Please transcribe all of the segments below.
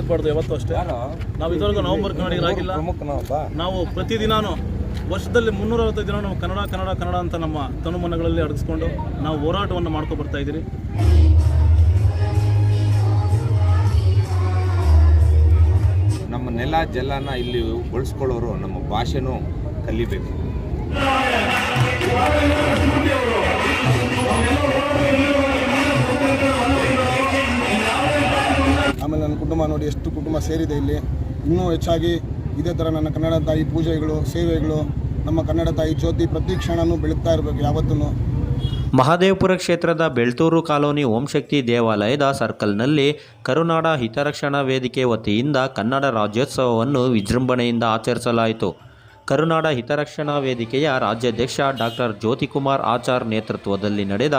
ಕನ್ನಡಿಗರಾಗಬಾರ್ದು ಯಾವತ್ತೂ ಅಷ್ಟೇ. ನಾವು ಇದುವರೆಗೂ ನವಂಬರ್ ಕನ್ನಡಿಗರಾಗಿಲ್ಲ ನಾವು ಪ್ರತಿದಿನಾನು ವರ್ಷದಲ್ಲಿ ಮುನ್ನೂರ ಅರವತ್ತೈದು ದಿನ ನಾವು ಕನ್ನಡ ಕನ್ನಡ ಕನ್ನಡ ಅಂತ ನಮ್ಮ ತನುಮನಗಳಲ್ಲಿ ಅಡಗಿಸ್ಕೊಂಡು ನಾವು ಹೋರಾಟವನ್ನು ಮಾಡ್ಕೊ ಬರ್ತಾ ಇದ್ದೀರಿ. ನಮ್ಮ ನೆಲ ಜಲನ ಇಲ್ಲಿ ಬಳಸ್ಕೊಳ್ಳೋರು ನಮ್ಮ ಭಾಷೆನೂ ಕಲಿಬೇಕು. ಕುಟುಂಬ ನೋಡಿ ಎಷ್ಟು ಕುಟುಂಬ ಸೇರಿದೆ ಇಲ್ಲಿ. ಇನ್ನೂ ಹೆಚ್ಚಾಗಿ ಇದೇ ಥರ ನನ್ನ ಕನ್ನಡ ತಾಯಿ ಪೂಜೆಗಳು, ಸೇವೆಗಳು, ನಮ್ಮ ಕನ್ನಡ ತಾಯಿ ಜ್ಯೋತಿ ಪ್ರತಿ ಕ್ಷಣನೂ ಬೆಳಗ್ತಾ ಇರಬೇಕು ಯಾವತ್ತೂ ಮಹಾದೇವಪುರ ಕ್ಷೇತ್ರದ ಬೆಳ್ತೂರು ಕಾಲೋನಿ ಓಂಶಕ್ತಿ ದೇವಾಲಯದ ಸರ್ಕಲ್ನಲ್ಲಿ ಕರುನಾಡ ಹಿತರಕ್ಷಣಾ ವೇದಿಕೆ ವತಿಯಿಂದ ಕನ್ನಡ ರಾಜ್ಯೋತ್ಸವವನ್ನು ವಿಜೃಂಭಣೆಯಿಂದ ಆಚರಿಸಲಾಯಿತು. ಕರುನಾಡ ಹಿತರಕ್ಷಣಾ ವೇದಿಕೆಯ ರಾಜ್ಯಾಧ್ಯಕ್ಷ ಡಾಕ್ಟರ್ ಜ್ಯೋತಿಕುಮಾರ್ ಆಚಾರ್ ನೇತೃತ್ವದಲ್ಲಿ ನಡೆದ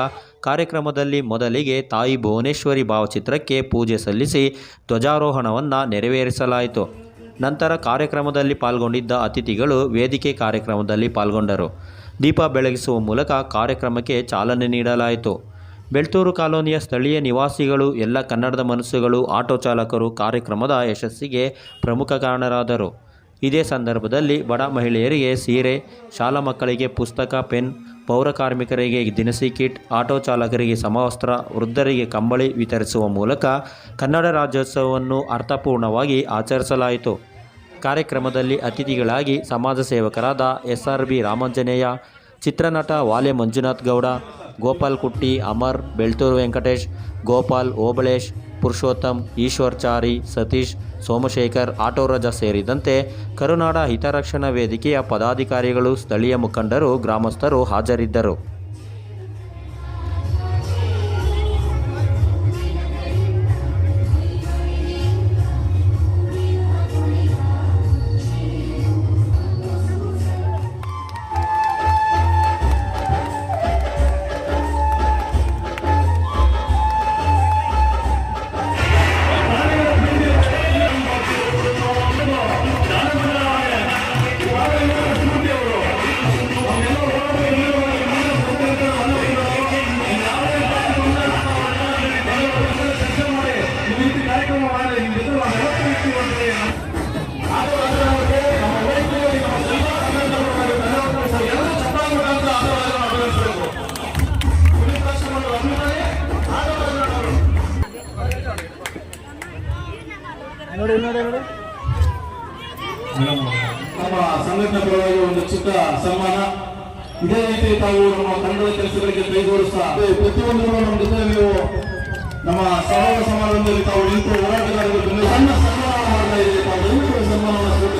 ಕಾರ್ಯಕ್ರಮದಲ್ಲಿ ಮೊದಲಿಗೆ ತಾಯಿ ಭುವನೇಶ್ವರಿ ಭಾವಚಿತ್ರಕ್ಕೆ ಪೂಜೆ ಸಲ್ಲಿಸಿ ಧ್ವಜಾರೋಹಣವನ್ನು ನೆರವೇರಿಸಲಾಯಿತು. ನಂತರ ಕಾರ್ಯಕ್ರಮದಲ್ಲಿ ಪಾಲ್ಗೊಂಡಿದ್ದ ಅತಿಥಿಗಳು ವೇದಿಕೆ ಕಾರ್ಯಕ್ರಮದಲ್ಲಿ ಪಾಲ್ಗೊಂಡರು. ದೀಪ ಬೆಳಗಿಸುವ ಮೂಲಕ ಕಾರ್ಯಕ್ರಮಕ್ಕೆ ಚಾಲನೆ ನೀಡಲಾಯಿತು. ಬೆಳ್ತೂರು ಕಾಲೋನಿಯ ಸ್ಥಳೀಯ ನಿವಾಸಿಗಳು, ಎಲ್ಲ ಕನ್ನಡದ ಮನಸ್ಸುಗಳು, ಆಟೋ ಚಾಲಕರು ಕಾರ್ಯಕ್ರಮದ ಯಶಸ್ಸಿಗೆ ಪ್ರಮುಖ ಕಾರಣರಾದರು. ಇದೇ ಸಂದರ್ಭದಲ್ಲಿ ಬಡ ಮಹಿಳೆಯರಿಗೆ ಸೀರೆ, ಶಾಲಾ ಮಕ್ಕಳಿಗೆ ಪುಸ್ತಕ, ಪೆನ್, ಪೌರ ಕಾರ್ಮಿಕರಿಗೆ ದಿನಸಿ ಕಿಟ್, ಆಟೋ ಚಾಲಕರಿಗೆ ಸಮವಸ್ತ್ರ, ವೃದ್ಧರಿಗೆ ಕಂಬಳಿ ವಿತರಿಸುವ ಮೂಲಕ ಕನ್ನಡ ರಾಜ್ಯೋತ್ಸವವನ್ನು ಅರ್ಥಪೂರ್ಣವಾಗಿ ಆಚರಿಸಲಾಯಿತು. ಕಾರ್ಯಕ್ರಮದಲ್ಲಿ ಅತಿಥಿಗಳಾಗಿ ಸಮಾಜ ಸೇವಕರಾದ ಎಸ್ ಆರ್ ಬಿ ರಾಮಾಂಜನೇಯ, ಚಿತ್ರನಟ ವಾಲೆ ಮಂಜುನಾಥ್ ಗೌಡ, ಗೋಪಾಲ್ ಕುಟ್ಟಿ ಅಮರ್, ಬೆಳ್ತೂರು ವೆಂಕಟೇಶ್, ಗೋಪಾಲ್ ಓಬಳೇಶ್ ಪುರುಷೋತ್ತಮ್ ಈಶ್ವರ್ ಚಾರಿ ಸತೀಶ್, ಸೋಮಶೇಖರ್, ಆಟೋರಜ ಸೇರಿದಂತೆ ಕರುನಾಡ ಹಿತರಕ್ಷಣಾ ವೇದಿಕೆಯ ಪದಾಧಿಕಾರಿಗಳು ಸ್ಥಳೀಯ ಮುಖಂಡರು, ಗ್ರಾಮಸ್ಥರು ಹಾಜರಿದ್ದರು. ನಮ್ಮ ಸಂಘಟನೆ ಪರವಾಗಿ ಒಂದು ಚಿಕ್ಕ ಸನ್ಮಾನ. ಇದೇ ರೀತಿ ತಾವು ನಮ್ಮ ಕನ್ನಡದ ಕೆಲಸಗಳಿಗೆ ಕೈ ಜೋಡಿಸ್ತಾ ಪ್ರತಿಯೊಂದು ನಮ್ಮ ಜೊತೆ ನೀವು ನಮ್ಮ ಸಮಾಜ ಸಮಾರಂಭದಲ್ಲಿ ತಾವು ನಿಂತು ಹೋರಾಟಗಾರರು ಸಣ್ಣ ಸನ್ಮಾನ ಮಾಡ್ತಾ ಇದ್ದೀವಿ ತಾವು ದಯವಿಟ್ಟು ಸನ್ಮಾನವನ್ನು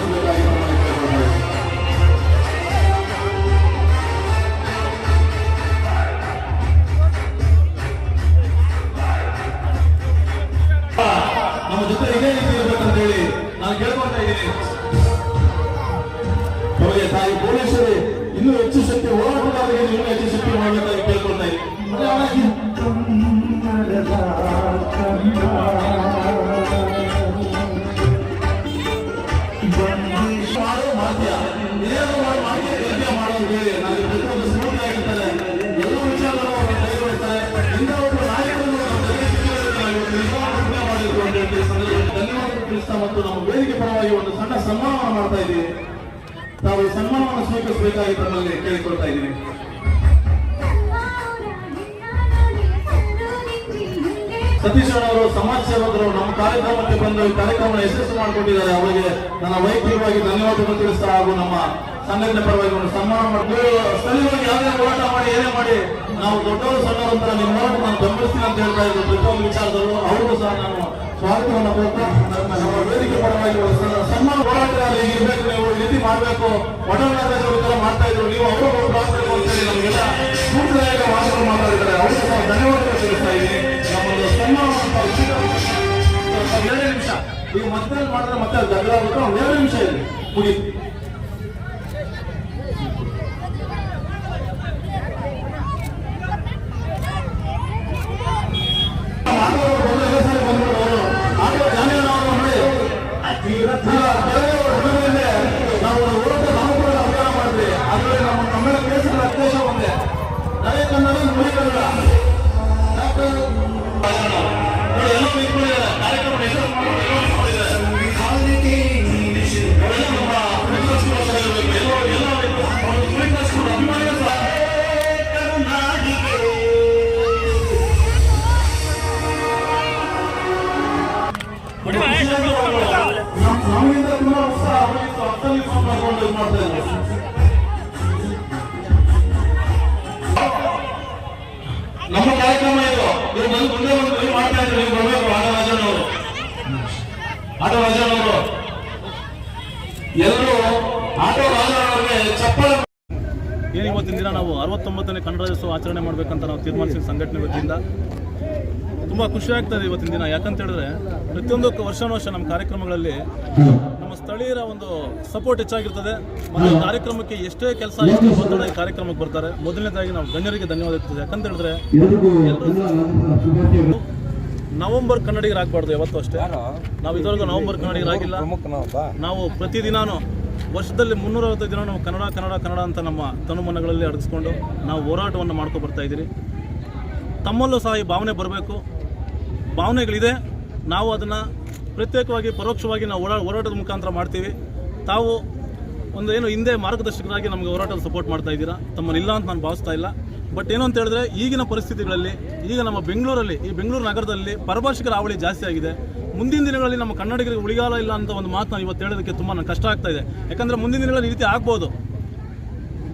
ಸನ್ಮಾನವನ್ನು ಮಾಡ್ತಾ ಇದ್ದೀವಿ. ತಾವು ಸನ್ಮಾನವನ್ನು ಸ್ವೀಕರಿಸಬೇಕಾಗಿ ತಮ್ಮಲ್ಲಿ ಕೇಳಿಕೊಳ್ತಾ ಇದ್ದೀನಿ. ಸತೀಶ್ ಅವರು ಸಮಾಜ ಸೇವಕರು ನಮ್ಮ ಕಾರ್ಯಕ್ರಮಕ್ಕೆ ಬಂದು ಈ ಕಾರ್ಯಕ್ರಮ ಯಶಸ್ಸು ಮಾಡಿಕೊಂಡಿದ್ದಾರೆ ಅವರಿಗೆ ನನ್ನ ವೈಯಕ್ತಿಕವಾಗಿ ಧನ್ಯವಾದಗಳು ತಿಳಿಸ್ತಾ ಹಾಗೂ ನಮ್ಮ ಸಂಘಟನೆ ಪರವಾಗಿ ಒಂದು ಸನ್ಮಾನ ಮಾಡಿ ಸ್ಥಳೀಯವಾಗಿ ಯಾವುದೇ ಹೋರಾಟ ಮಾಡಿ, ಏನೇ ಮಾಡಿ, ನಾವು ದೊಡ್ಡವರು, ಸಣ್ಣವರು ಅಂತ ನಿಮ್ಮ ಹೋರಾಟ ನಾನು ಬೆಂಬಲಿಸ್ತೀನಿ ಅಂತ ಹೇಳ್ತಾ ಇದ್ರು. ಪ್ರತಿಯೊಂದು ವಿಚಾರದಲ್ಲೂ ಅವರು ಸಹ ನಾನು ಸ್ವಾಗತವನ್ನು ಕೊಡ್ತಾ ನಮ್ಮ ವೇದಿಕೆ ಪರವಾಗಿ ಸನ್ಮಾನ ಹೋರಾಟಗಾರರು ಇರಬೇಕು ನೀವು ಈ ರೀತಿ ಮಾಡಬೇಕು. ಒಡನಾಟಗಳು ಮಾಡ್ತಾ ಇದ್ರು. ನೀವು ಅವರು ಅಂತ ಹೇಳಿ ನಮಗೆಲ್ಲ ಸ್ಫೂರ್ತಿದಾಯಕ ಮಾತುಗಳು ಮಾತಾಡಿದ್ದಾರೆ. ಅವರಿಗೆ ಸಹ ಧನ್ಯವಾದಗಳು ತಿಳಿಸ್ತಾ ಇದ್ದೀನಿ. ನಮ್ಮೊಂದು ಸನ್ಮಾನವಂತ ಎರಡನೇ ನಿಮಿಷ. ಈಗ ಮತ್ತೆ ಮಾಡಿದ್ರೆ ಮತ್ತೆ ಗದ್ದಲ ಆಗುತ್ತೆ. ಒಂದು ಎರಡು ನಿಮಿಷ ಇದೆ ಮುಗೀತು. ನಮ್ಮ ಕಾರ್ಯಕ್ರಮ ಇದು ನೀವು ಬಂದು ಮುಂದೆ ಬಂದು ನೀವು ಮಾಡ್ತಾ ಇದ್ರು ನೀವು ಬರ್ಬೇಕು ಆಟ ರಾಜನ್ ಅವರು ಆಟೋ ರಾಜನ್ ಅವರು ಎಲ್ಲರೂ ಆಟೋ ರಾಜನ್ ಅವರಿಗೆ ಚಪ್ಪಲ್ ಏನು ಇವತ್ತಿನ ದಿನ ನಾವು ಅರವತ್ತೊಂಬತ್ತನೇ ಕನ್ನಡ ರಾಜ್ಯೋತ್ಸವ ಆಚರಣೆ ಮಾಡಬೇಕಂತ ನಾವು ತೀರ್ಮಾನಿಸಿದ ಸಂಘಟನೆ ವತಿಯಿಂದ. ತುಂಬ ಖುಷಿ ಆಗ್ತದೆ ಇವತ್ತಿನ ದಿನ. ಯಾಕಂತ ಹೇಳಿದ್ರೆ ಪ್ರತಿಯೊಂದು ವರ್ಷಾನುವರ್ಷ ನಮ್ಮ ಕಾರ್ಯಕ್ರಮಗಳಲ್ಲಿ ನಮ್ಮ ಸ್ಥಳೀಯರ ಒಂದು ಸಪೋರ್ಟ್ ಹೆಚ್ಚಾಗಿರ್ತದೆ. ಮತ್ತು ಕಾರ್ಯಕ್ರಮಕ್ಕೆ ಎಷ್ಟೇ ಕೆಲಸ ಎಷ್ಟೇ ಒತ್ತಡ ಈ ಕಾರ್ಯಕ್ರಮಕ್ಕೆ ಬರ್ತಾರೆ. ಮೊದಲನೇದಾಗಿ ನಾವು ಗಣ್ಯರಿಗೆ ಧನ್ಯವಾದ ಇರ್ತದೆ ಯಾಕಂತ ಹೇಳಿದ್ರೆ ನವೆಂಬರ್ ಕನ್ನಡಿಗರಾಗಬಾರ್ದು ಯಾವತ್ತೂ ಅಷ್ಟೇ. ನಾವು ಇದುವರೆಗೂ ನವೆಂಬರ್ ಕನ್ನಡಿಗರಾಗಿಲ್ಲ. ನಾವು ಪ್ರತಿದಿನಾನು ವರ್ಷದಲ್ಲಿ ಮುನ್ನೂರ ಅರವತ್ತೈದು ದಿನ ನಾವು ಕನ್ನಡ ಕನ್ನಡ ಕನ್ನಡ ಅಂತ ನಮ್ಮ ತನುಮನಗಳಲ್ಲಿ ಅಡಗಿಸ್ಕೊಂಡು ನಾವು ಹೋರಾಟವನ್ನು ಮಾಡ್ಕೊ ಬರ್ತಾ ಇದ್ದೀರಿ. ತಮ್ಮಲ್ಲೂ ಸಹ ಈ ಭಾವನೆ ಬರಬೇಕು. ಭಾವನೆಗಳಿದೆ. ನಾವು ಅದನ್ನು ಪ್ರತ್ಯೇಕವಾಗಿ, ಪರೋಕ್ಷವಾಗಿ ನಾವು ಓಡಾ ಹೋರಾಟದ ಮುಖಾಂತರ ಮಾಡ್ತೀವಿ. ತಾವು ಒಂದು ಏನು ಹಿಂದೆ ಮಾರ್ಗದರ್ಶಕರಾಗಿ ನಮಗೆ ಹೋರಾಟದ ಸಪೋರ್ಟ್ ಮಾಡ್ತಾ ಇದ್ದೀರಾ? ತಮ್ಮನ್ನಿಲ್ಲ ಅಂತ ನಾನು ಭಾವಿಸ್ತಾ ಇಲ್ಲ. ಬಟ್ ಏನು ಅಂತ ಹೇಳಿದ್ರೆ, ಈಗಿನ ಪರಿಸ್ಥಿತಿಗಳಲ್ಲಿ, ಈಗ ನಮ್ಮ ಬೆಂಗಳೂರಲ್ಲಿ, ಈ ಬೆಂಗಳೂರು ನಗರದಲ್ಲಿ ಪರಭಾಷಿಕರ ಹಾವಳಿ ಜಾಸ್ತಿ ಆಗಿದೆ. ಮುಂದಿನ ದಿನಗಳಲ್ಲಿ ನಮ್ಮ ಕನ್ನಡಿಗರಿಗೆ ಉಳಿಗಾಲ ಇಲ್ಲ ಅಂತ ಒಂದು ಮಾತು ನಾನು ಇವತ್ತು ಹೇಳೋದಕ್ಕೆ ತುಂಬ ನನಗೆ ಕಷ್ಟ ಆಗ್ತಾ ಇದೆ. ಯಾಕಂದರೆ ಮುಂದಿನ ದಿನಗಳಲ್ಲಿ ಈ ರೀತಿ ಆಗ್ಬೋದು.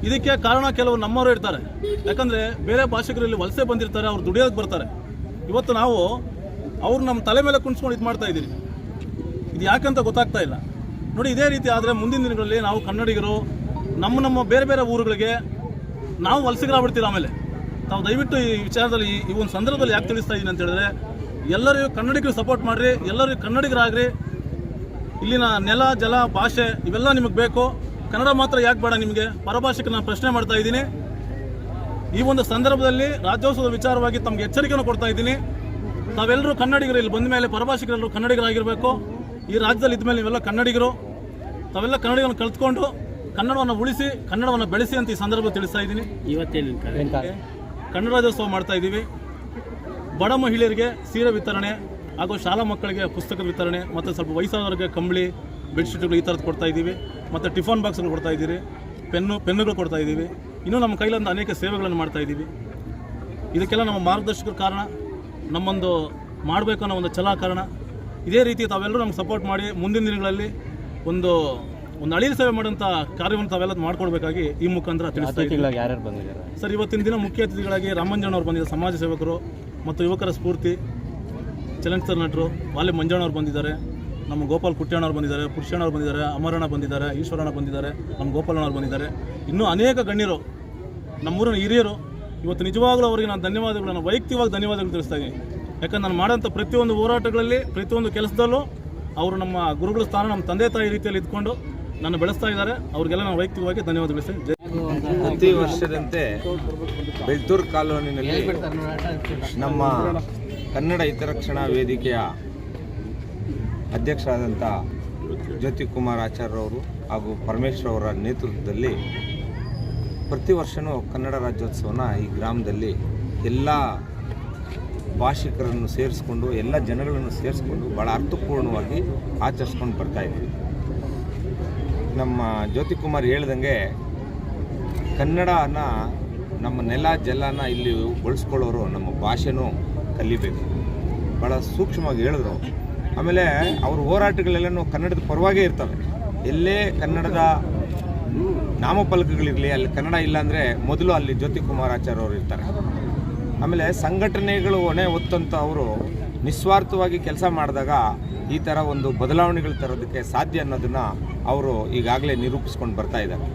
ಇದಕ್ಕೆ ಕಾರಣ ಕೆಲವರು ನಮ್ಮವರು ಇರ್ತಾರೆ. ಯಾಕಂದರೆ ಬೇರೆ ಭಾಷೆಗಳಲ್ಲಿ ವಲಸೆ ಬಂದಿರ್ತಾರೆ, ಅವ್ರು ದುಡಿಯೋದಕ್ಕೆ ಬರ್ತಾರೆ. ಇವತ್ತು ನಾವು ಅವ್ರು ನಮ್ಮ ತಲೆ ಮೇಲೆ ಕುಣಿಸ್ಕೊಂಡು ಇದು ಮಾಡ್ತಾ ಇದ್ದೀರಿ. ಇದು ಯಾಕಂತ ಗೊತ್ತಾಗ್ತಾ ಇಲ್ಲ. ನೋಡಿ, ಇದೇ ರೀತಿ ಆದರೆ ಮುಂದಿನ ದಿನಗಳಲ್ಲಿ ನಾವು ಕನ್ನಡಿಗರು, ನಮ್ಮ ನಮ್ಮ ಬೇರೆ ಬೇರೆ ಊರುಗಳಿಗೆ ನಾವು ವಲಸಿಗರಾಗ್ಬಿಡ್ತೀವಿ ಆಮೇಲೆ. ತಾವು ದಯವಿಟ್ಟು ಈ ವಿಚಾರದಲ್ಲಿ ಈ ಒಂದು ಸಂದರ್ಭದಲ್ಲಿ ಯಾಕೆ ತಿಳಿಸ್ತಾ ಇದ್ದೀನಿ ಅಂತ ಹೇಳಿದ್ರೆ ಎಲ್ಲರಿಗೂ ಕನ್ನಡಿಗರು ಸಪೋರ್ಟ್ ಮಾಡಿರಿ ಎಲ್ಲರಿಗೂ ಕನ್ನಡಿಗರಾಗ್ರಿ. ಇಲ್ಲಿನ ನೆಲ ಜಲ ಭಾಷೆ ಇವೆಲ್ಲ ನಿಮಗೆ ಬೇಕು. ಕನ್ನಡ ಮಾತ್ರ ಯಾಕೆ ಬೇಡ ನಿಮಗೆ? ಪರಭಾಷೆಗೆ ನಾನು ಪ್ರಶ್ನೆ ಮಾಡ್ತಾ ಇದ್ದೀನಿ. ಈ ಒಂದು ಸಂದರ್ಭದಲ್ಲಿ ರಾಜ್ಯೋತ್ಸವದ ವಿಚಾರವಾಗಿ ತಮಗೆ ಎಚ್ಚರಿಕೆಯನ್ನು ಕೊಡ್ತಾ ಇದ್ದೀನಿ. ತಾವೆಲ್ಲರೂ ಕನ್ನಡಿಗರು ಇಲ್ಲಿ ಬಂದ ಮೇಲೆ ಪರಭಾಷಿಗರೆಲ್ಲರೂ ಕನ್ನಡಿಗರಾಗಿರಬೇಕು. ಈ ರಾಜ್ಯದಲ್ಲಿ ಇದ್ಮೇಲೆ ನೀವೆಲ್ಲ ಕನ್ನಡಿಗರು. ತಾವೆಲ್ಲ ಕನ್ನಡಿಗರನ್ನು ಕಲ್ತ್ಕೊಂಡು ಕನ್ನಡವನ್ನು ಉಳಿಸಿ ಕನ್ನಡವನ್ನು ಬೆಳೆಸಿ ಅಂತ ಈ ಸಂದರ್ಭದಲ್ಲಿ ತಿಳಿಸ್ತಾ ಇದ್ದೀನಿ. ಕನ್ನಡ ರಾಜ್ಯೋತ್ಸವ ಮಾಡ್ತಾ ಇದ್ದೀವಿ. ಬಡ ಮಹಿಳೆಯರಿಗೆ ಸೀರೆ ವಿತರಣೆ ಹಾಗೂ ಶಾಲಾ ಮಕ್ಕಳಿಗೆ ಪುಸ್ತಕ ವಿತರಣೆ ಮತ್ತು ಸ್ವಲ್ಪ ವಯಸ್ಸಾದವರಿಗೆ ಕಂಬಳಿ ಬೆಡ್ಶೀಟ್ಗಳು ಈ ಥರದ್ದು ಕೊಡ್ತಾ ಇದ್ದೀವಿ ಮತ್ತು ಟಿಫನ್ ಬಾಕ್ಸ್ಗಳು ಕೊಡ್ತಾ ಇದ್ದೀವಿ ಪೆನ್ನು ಪೆನ್ನುಗಳು ಕೊಡ್ತಾ ಇದ್ದೀವಿ. ಇನ್ನೂ ನಮ್ಮ ಕೈಲೊಂದು ಅನೇಕ ಸೇವೆಗಳನ್ನು ಮಾಡ್ತಾ ಇದ್ದೀವಿ. ಇದಕ್ಕೆಲ್ಲ ನಮ್ಮ ಮಾರ್ಗದರ್ಶಕರ ಕಾರಣ ನಮ್ಮೊಂದು ಮಾಡಬೇಕು ಅನ್ನೋ ಒಂದು ಛಲ ಕಾರಣ. ಇದೇ ರೀತಿ ತಾವೆಲ್ಲರೂ ನಮ್ಗೆ ಸಪೋರ್ಟ್ ಮಾಡಿ ಮುಂದಿನ ದಿನಗಳಲ್ಲಿ ಒಂದು ಒಂದು ಅಳಿಲು ಸೇವೆ ಮಾಡುವಂಥ ಕಾರ್ಯವನ್ನು ತಾವೆಲ್ಲ ಮಾಡ್ಕೊಡ್ಬೇಕಾಗಿ ಈ ಮುಖಾಂತರ ತಿಳಿಸ್ತಾ ಇದ್ದೀವಿ. ಸರ್ ಇವತ್ತಿನ ದಿನ ಮುಖ್ಯ ಅತಿಥಿಗಳಾಗಿ ರಾಮಂಜನವ್ರು ಬಂದಿದ್ದಾರೆ ಸಮಾಜ ಸೇವಕರು. ಮತ್ತು ಯುವಕರ ಸ್ಫೂರ್ತಿ. ಚಲನಚಿತ್ರ ನಟರು ವಾಲೆ ಮಂಜಣ್ಣವ್ರು ಬಂದಿದ್ದಾರೆ. ನಮ್ಮ ಗೋಪಾಲ್ ಕುಟ್ಯಣ್ಣವ್ರು ಬಂದಿದ್ದಾರೆ ಪುರುಷಣ್ಣವ್ರು ಬಂದಿದ್ದಾರೆ, ಅಮರಣ್ಣ ಬಂದಿದ್ದಾರೆ, ಈಶ್ವರಣ್ಣ ಬಂದಿದ್ದಾರೆ, ನಮ್ಮ ಗೋಪಾಲಣ್ಣವ್ರು ಬಂದಿದ್ದಾರೆ. ಇನ್ನೂ ಅನೇಕ ಗಣ್ಯರು, ನಮ್ಮೂರಿನ ಹಿರಿಯರು, ಇವತ್ತು ನಿಜವಾಗ್ಲೂ ಅವರಿಗೆ ನಾನು ಧನ್ಯವಾದಗಳನ್ನು ವೈಯಕ್ತಿಕವಾಗಿ ಧನ್ಯವಾದಗಳು ತಿಳಿಸ್ತಾ ಇದ್ದೀನಿ. ಯಾಕಂದ್ರೆ ನಾನು ಮಾಡೋಂಥ ಪ್ರತಿಯೊಂದು ಹೋರಾಟಗಳಲ್ಲಿ, ಪ್ರತಿಯೊಂದು ಕೆಲಸದಲ್ಲೂ ಅವರು ನಮ್ಮ ಗುರುಗಳ ಸ್ಥಾನ ನಮ್ಮ ತಂದೆ ತಾಯಿ ರೀತಿಯಲ್ಲಿ ಇದ್ಕೊಂಡು ನನ್ನ ಬೆಳೆಸ್ತಾ ಇದ್ದಾರೆ. ಅವ್ರಿಗೆಲ್ಲ ನಾನು ವೈಯಕ್ತಿಕವಾಗಿ ಧನ್ಯವಾದ ತಿಳಿಸ್ತೀನಿ ಜೈ ಪ್ರತಿ ವರ್ಷದಂತೆ ಬೆಳ್ತೂರು ಕಾಲೋನಿನಲ್ಲಿ ನಮ್ಮ ಕನ್ನಡ ಹಿತರಕ್ಷಣಾ ವೇದಿಕೆಯ ಅಧ್ಯಕ್ಷರಾದಂಥ ಜ್ಯೋತಿ ಕುಮಾರ್ ಆಚಾರ್ಯರವರು ಹಾಗೂ ಪರಮೇಶ್ವರ್ ಅವರ ನೇತೃತ್ವದಲ್ಲಿ ಪ್ರತಿ ವರ್ಷವೂ ಕನ್ನಡ ರಾಜ್ಯೋತ್ಸವನ ಈ ಗ್ರಾಮದಲ್ಲಿ ಎಲ್ಲ ಭಾಷಿಕರನ್ನು ಸೇರಿಸ್ಕೊಂಡು ಎಲ್ಲ ಜನಗಳನ್ನು ಸೇರಿಸ್ಕೊಂಡು ಭಾಳ ಅರ್ಥಪೂರ್ಣವಾಗಿ ಆಚರಿಸ್ಕೊಂಡು ಬರ್ತಾ ಇದ್ದೀವಿ ನಮ್ಮ ಜ್ಯೋತಿ ಕುಮಾರ್ ಹೇಳ್ದಂಗೆ ಕನ್ನಡನ ನಮ್ಮ ನೆಲ ಜಲನ ಇಲ್ಲಿ ಉಳಿಸ್ಕೊಳ್ಳೋರು ನಮ್ಮ ಭಾಷೆನೂ ಕಲಿಬೇಕು. ಭಾಳ ಸೂಕ್ಷ್ಮವಾಗಿ ಹೇಳಿದ್ರು ಆಮೇಲೆ ಅವ್ರ ಹೋರಾಟಗಳೆಲ್ಲನೂ ಕನ್ನಡದ ಪರವಾಗೇ ಇರ್ತವೆ. ಎಲ್ಲೇ ಕನ್ನಡದ ನಾಮಫಲಕಗಳಿರಲಿ, ಅಲ್ಲಿ ಕನ್ನಡ ಇಲ್ಲಾಂದರೆ ಮೊದಲು ಅಲ್ಲಿ ಜ್ಯೋತಿ ಕುಮಾರ್ ಆಚಾರ್ಯ ಅವರು ಇರ್ತಾರೆ. ಆಮೇಲೆ ಸಂಘಟನೆಗಳು ಹೊಣೆ ಹೊತ್ತಂತ ಅವರು ನಿಸ್ವಾರ್ಥವಾಗಿ ಕೆಲಸ ಮಾಡಿದಾಗ ಈ ಥರ ಒಂದು ಬದಲಾವಣೆಗಳು ತರೋದಕ್ಕೆ ಸಾಧ್ಯ ಅನ್ನೋದನ್ನು ಅವರು ಈಗಾಗಲೇ ನಿರೂಪಿಸ್ಕೊಂಡು ಬರ್ತಾ ಇದ್ದಾರೆ.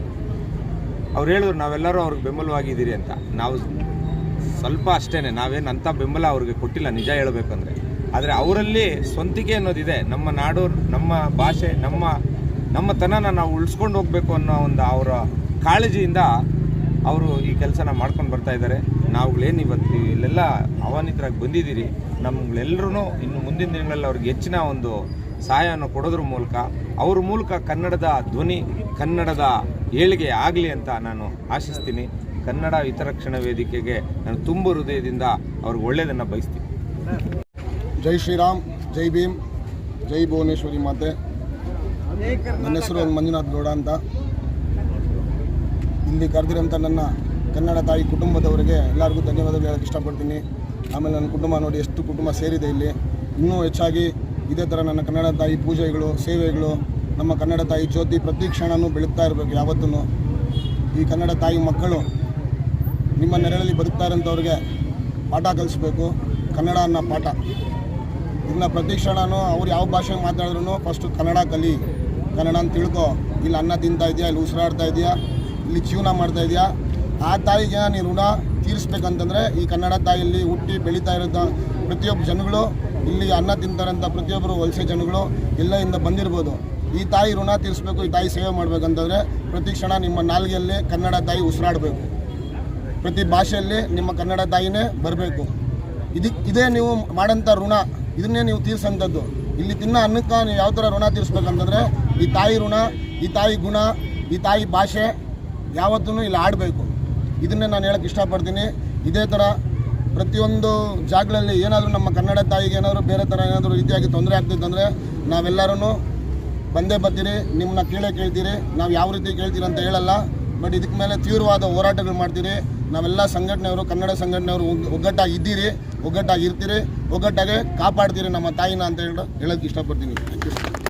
ಅವ್ರು ಹೇಳಿದ್ರು, ನಾವೆಲ್ಲರೂ ಅವ್ರಿಗೆ ಬೆಂಬಲವಾಗಿದ್ದೀರಿ ಅಂತ. ನಾವು ಸ್ವಲ್ಪ ಅಷ್ಟೇ ನಾವೇನು ಅಂಥ ಬೆಂಬಲ ಅವ್ರಿಗೆ ಕೊಟ್ಟಿಲ್ಲ, ನಿಜ ಹೇಳಬೇಕಂದ್ರೆ. ಆದರೆ ಅವರಲ್ಲಿ ಸ್ವಂತಿಕೆ ಅನ್ನೋದಿದೆ. ನಮ್ಮ ನಾಡು ನಮ್ಮ ಭಾಷೆ, ನಮ್ಮ ನಮ್ಮ ತನನ ನಾವು ಉಳಿಸ್ಕೊಂಡು ಹೋಗಬೇಕು ಅನ್ನೋ ಒಂದು ಅವರ ಕಾಳಜಿಯಿಂದ ಅವರು ಈ ಕೆಲಸನ ಮಾಡ್ಕೊಂಡು ಬರ್ತಾ ಇದ್ದಾರೆ. ನಾವುಗಳೇನು ಇವತ್ತು ಇಲ್ಲೆಲ್ಲ ಆಹ್ವಾನಿತರಾಗಿ ಬಂದಿದ್ದೀರಿ. ನಮ್ಗಳೆಲ್ಲರೂ ಇನ್ನು ಮುಂದಿನ ದಿನಗಳಲ್ಲಿ ಅವ್ರಿಗೆ ಹೆಚ್ಚಿನ ಒಂದು ಸಹಾಯವನ್ನು ಕೊಡೋದ್ರ ಮೂಲಕ, ಅವ್ರ ಮೂಲಕ ಕನ್ನಡದ ಧ್ವನಿ, ಕನ್ನಡದ ಏಳಿಗೆ ಆಗಲಿ ಅಂತ ನಾನು ಆಶಿಸ್ತೀನಿ. ಕನ್ನಡ ಹಿತರಕ್ಷಣಾ ವೇದಿಕೆಗೆ ನಾನು ತುಂಬ ಹೃದಯದಿಂದ ಅವ್ರಿಗೆ ಒಳ್ಳೆಯದನ್ನು ಬಯಸ್ತೀನಿ. ಜೈ ಶ್ರೀರಾಮ್, ಜೈ ಭೀಮ್, ಜೈ ಭುವನೇಶ್ವರಿ ಮಾತೆ. ನನ್ನ ಹೆಸರು ಮಂಜುನಾಥ್ ಗೌಡ ಅಂತ. ಇಲ್ಲಿ ಕರೆದಿರೋಂಥ ನನ್ನ ಕನ್ನಡ ತಾಯಿ ಕುಟುಂಬದವರಿಗೆ ಎಲ್ಲರಿಗೂ ಧನ್ಯವಾದಗಳು ಹೇಳಕ್ಕೆ ಇಷ್ಟಪಡ್ತೀನಿ. ಆಮೇಲೆ ನನ್ನ ಕುಟುಂಬ ನೋಡಿ ಎಷ್ಟು ಕುಟುಂಬ ಸೇರಿದೆ ಇಲ್ಲಿ. ಇನ್ನೂ ಹೆಚ್ಚಾಗಿ ಇದೇ ಥರ ನನ್ನ ಕನ್ನಡ ತಾಯಿ ಪೂಜೆಗಳು, ಸೇವೆಗಳು ನಮ್ಮ ಕನ್ನಡ ತಾಯಿ ಜ್ಯೋತಿ ಪ್ರತಿ ಕ್ಷಣನೂ ಬೆಳಗ್ತಾ ಇರಬೇಕು ಯಾವತ್ತೂ ಈ ಕನ್ನಡ ತಾಯಿ ಮಕ್ಕಳು ನಿಮ್ಮ ನೆರಳಲ್ಲಿ ಬದುಕ್ತಾ ಇರೋಂಥವ್ರಿಗೆ ಪಾಠ ಕಲಿಸ್ಬೇಕು, ಕನ್ನಡ ಅನ್ನೋ ಪಾಠ. ಇನ್ನು ಪ್ರತಿ ಕ್ಷಣನೂ ಅವ್ರು ಯಾವ ಭಾಷೆ ಮಾತಾಡಿದ್ರು ಫಸ್ಟು ಕನ್ನಡ ಕಲಿ. ಕನ್ನಡ ಅಂತ ತಿಳ್ಕೊ. ಇಲ್ಲಿ ಅನ್ನ ತಿಂತಾ ಇದೆಯಾ, ಇಲ್ಲಿ ಉಸಿರಾಡ್ತಾ ಇದೆಯಾ, ಇಲ್ಲಿ ಜೀವನ ಮಾಡ್ತಾ ಇದೆಯಾ? ಆ ತಾಯಿಗೆ ನೀನು ಋಣ ತೀರಿಸ್ಬೇಕಂತಂದರೆ ಈ ಕನ್ನಡ ತಾಯಿಯಲ್ಲಿ ಹುಟ್ಟಿ ಬೆಳೀತಾ ಇರೋಂಥ ಪ್ರತಿಯೊಬ್ಬ ಜನಗಳು ಇಲ್ಲಿ ಅನ್ನ ತಿಂತಾರಂಥ ಪ್ರತಿಯೊಬ್ಬರು ವಲಸೆ ಜನಗಳು ಎಲ್ಲರಿಂದ ಬಂದಿರ್ಬೋದು. ಈ ತಾಯಿ ಋಣ ತೀರಿಸಬೇಕು, ಈ ತಾಯಿ ಸೇವೆ ಮಾಡಬೇಕಂತಂದರೆ ಪ್ರತಿ ಕ್ಷಣ ನಿಮ್ಮ ನಾಲ್ಗೆಯಲ್ಲಿ ಕನ್ನಡ ತಾಯಿ ಉಸಿರಾಡಬೇಕು. ಪ್ರತಿ ಭಾಷೆಯಲ್ಲಿ ನಿಮ್ಮ ಕನ್ನಡ ತಾಯಿನೇ ಬರಬೇಕು. ಇದಕ್ಕೆ ಇದೇ ನೀವು ಮಾಡೋಂಥ ಋಣ, ಇದನ್ನೇ ನೀವು ತೀರ್ಸೋಂಥದ್ದು. ಇಲ್ಲಿ ತಿನ್ನೋ ಅನ್ನಕ್ಕೆ ನೀವು ಯಾವ ಥರ ಋಣ ತೀರಿಸ್ಬೇಕಂತಂದರೆ, ಈ ತಾಯಿ ಋಣ, ಈ ತಾಯಿ ಗುಣ, ಈ ತಾಯಿ ಭಾಷೆ ಯಾವತ್ತೂ ಇಲ್ಲಿ ಆಡಬೇಕು. ಇದನ್ನೇ ನಾನು ಹೇಳಕ್ಕೆ ಇಷ್ಟಪಡ್ತೀನಿ. ಇದೇ ಥರ ಪ್ರತಿಯೊಂದು ಜಾಗಗಳಲ್ಲಿ ಏನಾದರೂ ನಮ್ಮ ಕನ್ನಡ ತಾಯಿಗೆ ಏನಾದರೂ ಬೇರೆ ಥರ ಏನಾದರೂ ರೀತಿಯಾಗಿ ತೊಂದರೆ ಆಗ್ತಿತ್ತಂದರೆ ನಾವೆಲ್ಲರೂ ಬಂದೇ ಬರ್ತೀರಿ ನಿಮ್ಮನ್ನ ಕೇಳೇ ಕೇಳ್ತೀರಿ, ನಾವು ಯಾವ ರೀತಿ ಕೇಳ್ತೀರಿ ಅಂತ ಹೇಳಲ್ಲ, ಬಟ್ ಇದಕ್ಕೆ ಮೇಲೆ ತೀವ್ರವಾದ ಹೋರಾಟಗಳು ಮಾಡ್ತೀರಿ. ನಾವೆಲ್ಲ ಸಂಘಟನೆಯವರು, ಕನ್ನಡ ಸಂಘಟನೆಯವರು ಒಗ್- ಒಗ್ಗಟ್ಟಾಗಿ ಇದ್ದೀರಿ, ಒಗ್ಗಟ್ಟಾಗಿ ಇರ್ತೀರಿ, ಒಗ್ಗಟ್ಟಾಗೆ ಕಾಪಾಡ್ತೀರಿ ನಮ್ಮ ತಾಯಿನ ಅಂತ ಹೇಳಿ ಹೇಳೋಕ್ಕೆ ಇಷ್ಟಪಡ್ತೀನಿ.